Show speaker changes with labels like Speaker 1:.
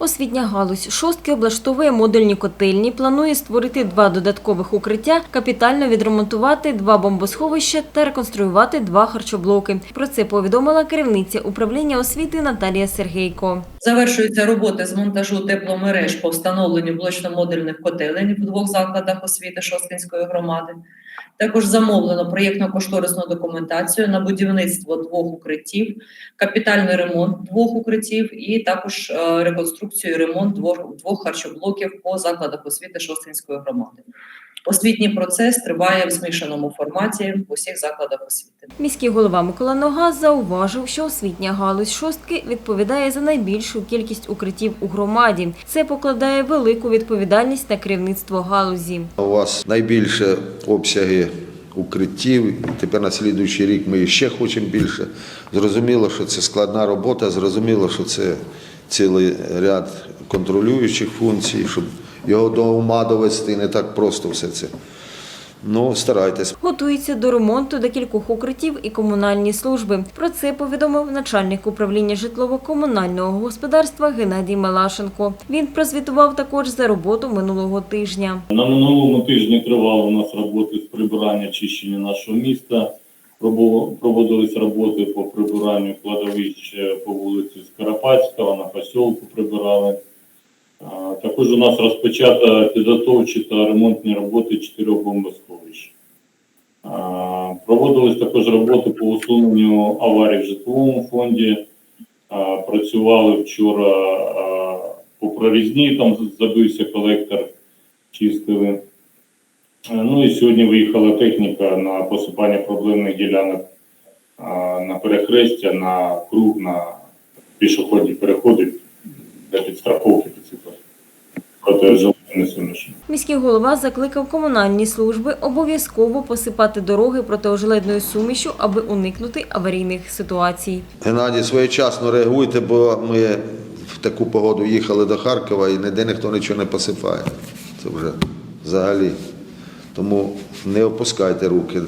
Speaker 1: Освітня галузь шостки облаштовує модульні котельні, планує створити два додаткових укриття, капітально відремонтувати два бомбосховища та реконструювати два харчоблоки. Про це повідомила керівниця управління освіти Наталія Сергейко.
Speaker 2: Завершуються роботи з монтажу тепломереж по встановленню блочно-модульних котелень в двох закладах освіти Шосткинської громади. Також замовлено проєктно-кошторисну документацію на будівництво двох укриттів, капітальний ремонт двох укриттів і також е, реконструкцію і ремонт двох, двох харчоблоків по закладах освіти Шостинської громади. Освітній процес триває в змішаному форматі в усіх закладах освіти.
Speaker 1: Міський голова Микола Нога зауважив, що освітня галузь шостки відповідає за найбільшу кількість укриттів у громаді. Це покладає велику відповідальність на керівництво галузі.
Speaker 3: У вас найбільше обсяги укриттів. і Тепер на слідуючий рік ми ще хочемо більше. Зрозуміло, що це складна робота, зрозуміло, що це цілий ряд контролюючих функцій, щоб його до ума довести не так просто все це. Ну, старайтесь.
Speaker 1: Готується до ремонту декількох укриттів і комунальні служби. Про це повідомив начальник управління житлово-комунального господарства Геннадій Мелашенко. Він прозвітував також за роботу минулого тижня.
Speaker 4: На минулому тижні тривали у нас роботи з прибирання очищення нашого міста. Проводились роботи по прибиранню кладовищ по вулиці Скоропадського, на посілку прибирали. Також у нас розпочата підготовчі та ремонтні роботи чотирьох бомбосховищ. Проводились також роботи по усуненню аварій в житловому фонді. Працювали вчора по прорізні, там забився колектор, чистили. Ну і сьогодні виїхала техніка на посипання проблемних ділянок на перехрестя, на круг, на пішохідні переходи для підстраховки несуміші.
Speaker 1: Міський голова закликав комунальні служби обов'язково посипати дороги протиожеледною сумішю, аби уникнути аварійних ситуацій.
Speaker 3: Геннадій, своєчасно реагуйте, бо ми в таку погоду їхали до Харкова і ніде ніхто нічого не посипає. Це вже взагалі. Тому не опускайте руки.